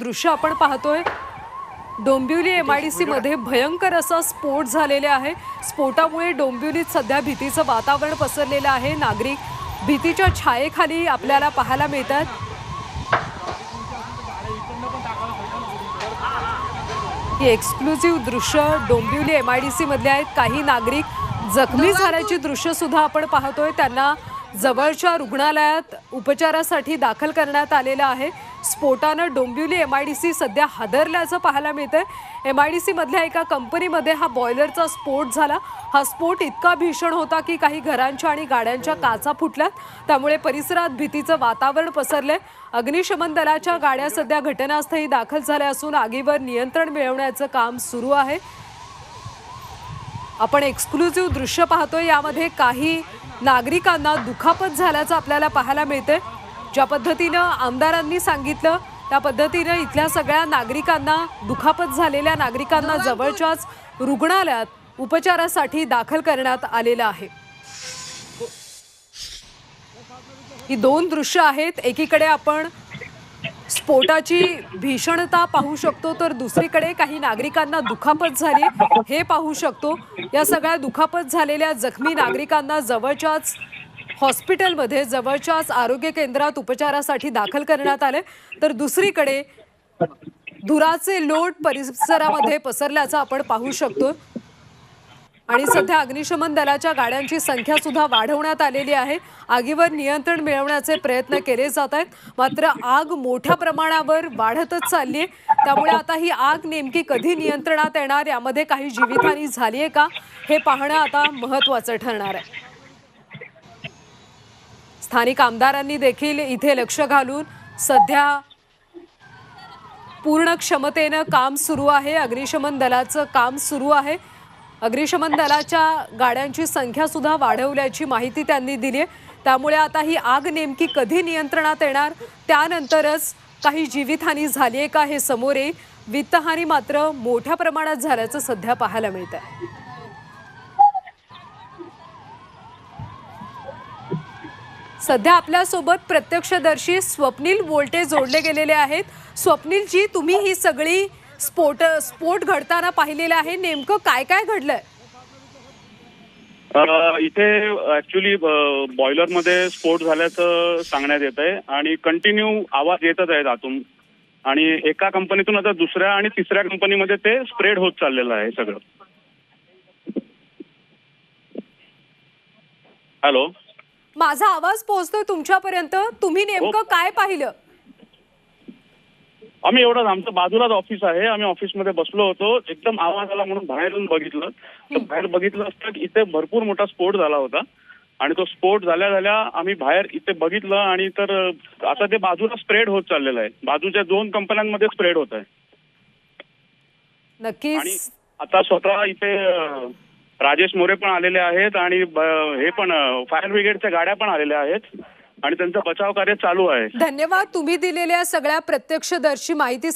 दृश्य आपण पाहतोय. Dombivli M I D C मध्ये भयंकर असा स्फोट झालेला आहे. स्फोटामुळे डोंबिवलीत सध्या भीतीचं वातावरण पसरलेलं आहे. नागरिक भीतीच्या छायेखाली आपल्याला पाहायला मिळतात. ही एक्सक्लुझिव्ह दृश्य Dombivli M I D C मधले आहेत. काही नागरिक जखमी झाल्याची दृश्य सुद्धा आपण पाहतोय. त्यांना जवळच्या रुग्णालयात उपचारासाठी दाखल करण्यात आलेलं आहे. स्फोटानं Dombivli M I D C सध्या हादरल्याचं पाहायला मिळतं एम आय डी सीमधल्या एका कंपनीमध्ये हा बॉयलरचा स्फोट झाला. हा स्फोट इतका भीषण होता की काही घरांच्या आणि गाड्यांच्या काचा फुटल्यात. त्यामुळे परिसरात भीतीचं वातावरण पसरलंय. अग्निशमन दलाच्या गाड्या सध्या घटनास्थळी दाखल झाल्या असून आगीवर नियंत्रण मिळवण्याचं काम सुरू आहे. आपण एक्सक्लुझिव्ह दृश्य पाहतोय. यामध्ये काही नागरिकांना दुखापत झाल्याचं आपल्याला पाहायला मिळते ज्या पद्धतीनं आमदारांनी सांगितलं त्या पद्धतीनं इथल्या सगळ्या नागरिकांना दुखापत झालेल्या नागरिकांना जवळच्याच रुग्णालयात उपचारासाठी दाखल करण्यात आलेलं आहे. ही दोन दृश्य आहेत. एकीकडे आपण स्फोटाची भीषणता पाहू शकतो तर दुसरीकडे काही नागरिकांना दुखापत झाली हे पाहू शकतो. या सगळ्या दुखापत झालेल्या जखमी नागरिकांना जवळच्याच हॉस्पिटलमध्ये जवळच्याच आरोग्य केंद्रात उपचारासाठी दाखल करण्यात आले. तर दुसरीकडे धुराचे लोट परिसरामध्ये पसरल्याचं आपण पाहू शकतो. आणि सध्या अग्निशमन दलाच्या गाड्यांची संख्या सुद्धा वाढवण्यात आलेली आहे. आगीवर नियंत्रण मिळवण्याचे प्रयत्न केले जात आहेत. मात्र आग मोठ्या प्रमाणावर वाढतच चालली आहे. त्यामुळे आता ही आग नेमकी कधी नियंत्रणात येणार? यामध्ये काही जीवितहानी झाली आहे का? हे पाहणं आता महत्वाचं ठरणार आहे. स्थानिक आमदारांनी देखील इथे लक्ष घालून सध्या पूर्ण क्षमतेनं काम सुरू आहे. अग्निशमन दलाचं काम सुरू आहे. अग्निशमन दलाच्या गाड्यांची संख्या सुद्धा वाढवल्याची माहिती त्यांनी दिली आहे. त्यामुळे आता ही आग नेमकी कधी नियंत्रणात येणार? त्यानंतरच काही जीवितहानी झाली आहे का हे समोर येईल. वित्तहानी मात्र मोठ्या प्रमाणात झाल्याचं सध्या पाहायला मिळत आहे सध्या आपल्यासोबत प्रत्यक्षदर्शी स्वप्नील वोल्टे जोडले गेलेले आहेत. स्वप्नीलजी तुम्ही ही सगळी स्फोट स्फोट घडताना पाहिलेलं आहे. नेमकं काय काय घडलंय? इथे ऍक्च्युली बॉयलरमध्ये स्फोट झाल्याचं सांगण्यात येत आहे आणि कंटिन्यू आवाज येतच आहेत आतून. आणि एका कंपनीतून आता दुसऱ्या आणि तिसऱ्या कंपनीमध्ये ते स्प्रेड होत चाललेलं आहे सगळं. हॅलो माझा आवाज पोहोचतोय तुमच्यापर्यंत. तुम्ही नेमकं काय पाहिलं? आम्ही एवढंच आमचं बाजूलाच ऑफिस आहे. आम्ही ऑफिसमध्ये बसलो होतो. एकदम आवाज आला म्हणून बाहेरून बघितलं. तर बाहेर बघितलं असतं की इथे भरपूर मोठा स्फोट झाला होता. आणि तो स्फोट झाल्या झाल्या आम्ही बाहेर इथे बघितलं आणि तर आता ते बाजूला स्प्रेड होत चाललेलं आहे. बाजूच्या दोन कंपन्यांमध्ये स्प्रेड होत आहे. आणि आता स्वतः इथे राजेश मोरे पण आलेले आहेत आणि हे पण फायर ब्रिगेडच्या गाड्या पण आलेल्या आहेत. आणि त्यांचं बचाव कार्य चालू आहे. धन्यवाद. तुम्ही दिलेल्या सगळ्या प्रत्यक्षदर्शी माहिती